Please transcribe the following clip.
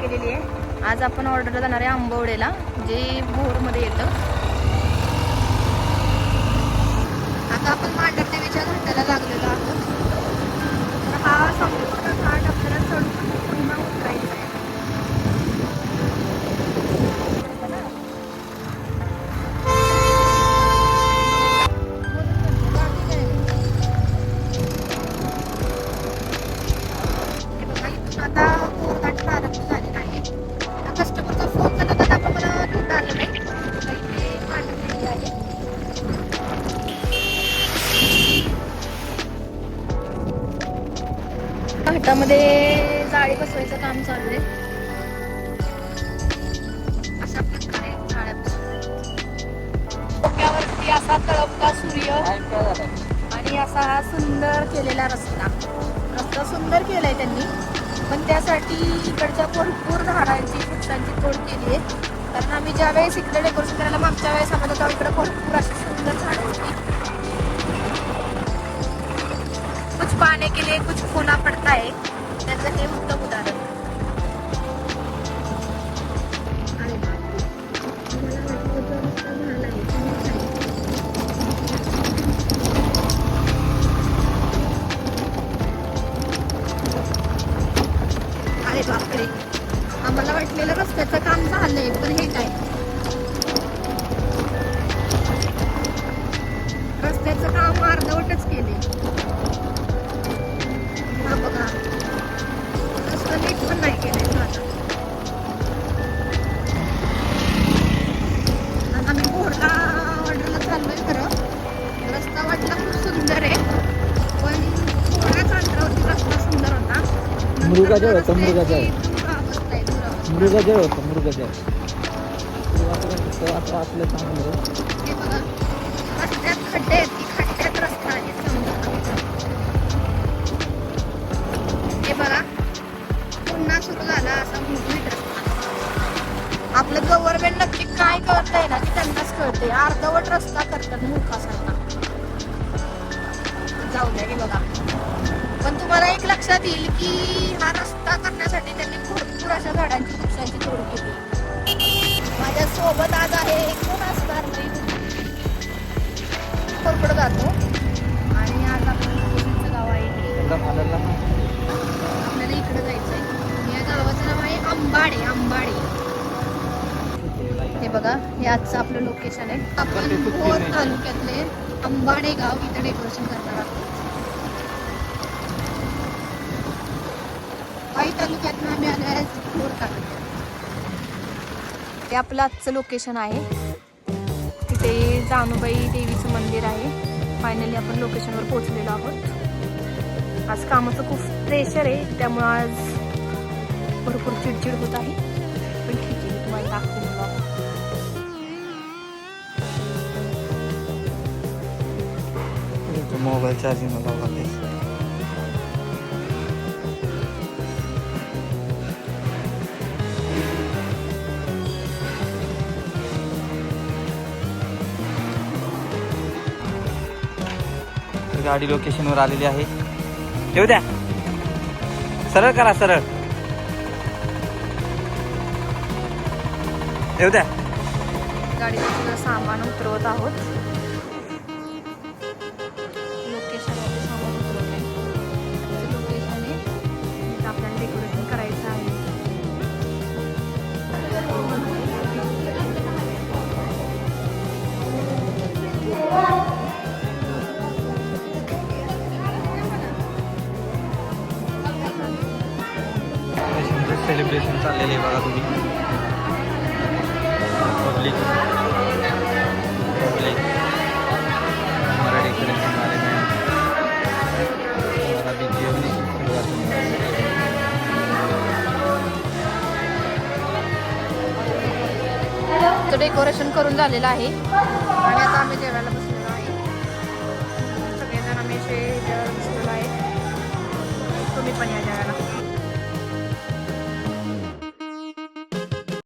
केलेली आहे. आज आपण ऑर्डरला जाणार आहे आंबवडेला जे भोरमध्ये येतं. आता आपण मांडर देवीच्या शेतामध्ये जाळी बसवायचं काम चालू आहे. अशा प्रकारे जाळ्या डोक्यावरती असा तळपता सूर्य आणि असा हा सुंदर केलेला रस्ता. रस्ता सुंदर केलाय त्यांनी. पण त्यासाठी इकडच्या भरपूर झाडांची वृक्षांची तोड केली आहे. कारण आम्ही ज्या वेळेस इकडे डेकोरेशन करायला मागच्या वेळेस आम्हाला तेव्हा इकडे भरपूर अशी सुंदर झाडं होती. कुछ पाने के लिए कुछ खोना पडता है त्याचं हे उत्तम उदाहरण. अरे बापरे. अरे बापरे. आम्हाला वाटलेलं रस्त्याचं काम झालंय पण हे काय? रस्त्याचं काम अर्धवटच मृगाजळ होतं, मृगाजळ. मृगाजळ. होतं मृगाजळ. असं असलं चांगलं खड्डे आहेत रस्ता हे बघा पुन्हा सुरू झाला असा आपलं गव्हर्नमेंट नक्की काय करतंय ना ते त्यांनाच कळते अर्धवट रस्ता करतात मुखासारखा. जाऊ द्या हे बघा. पण तुम्हाला एक लक्षात येईल की हा रस्ता करण्यासाठी त्यांनी भरपूर अशा झाडांची वृक्षांची तोड केली. माझ्या सोबत आज आहे कोण असणार नाही कोरपड जातो. आणि आज आपण लोकेशनचं गाव आहे आपल्याला इकडे जायचं आहे या गावाचं नाव आहे अंबाडे अंबाडे हे बघा हे आजचं आपलं लोकेशन आहे. आपण भोर तालुक्यातले अंबाडे गाव इथं डेकोरेशन करणार आहोत. वाई आम्ही आलो आहे तालुक्यात. ते आपलं आजचं लोकेशन आहे. तिथे जानुबाई देवीचं मंदिर आहे. फायनली आपण लोकेशनवर पोहोचलेलो आहोत. आज कामाचं खूप प्रेशर आहे त्यामुळं आज भरपूर चिडचिड होत आहे. पण ठीक आहे तुम्हाला दाखवून मोबाईल चार्जिंग तर गाडी लोकेशनवर आलेली आहे. येऊ द्या. सरळ करा सरळ. येऊ द्या. गाडीचं सामान उतरवत आहोत. सेलिब्रेशन चाललेलं आहे बघा तुम्ही. पब्लिक पब्लिक मराठी कलेक्शन तो डेकोरेशन करून झालेलं आहे. आणि आता आम्ही जेवायला बसलेलो आहे. सगळेजण आम्ही असे जेवायला बसलेलो आहे. तुम्ही पण या जेवायला.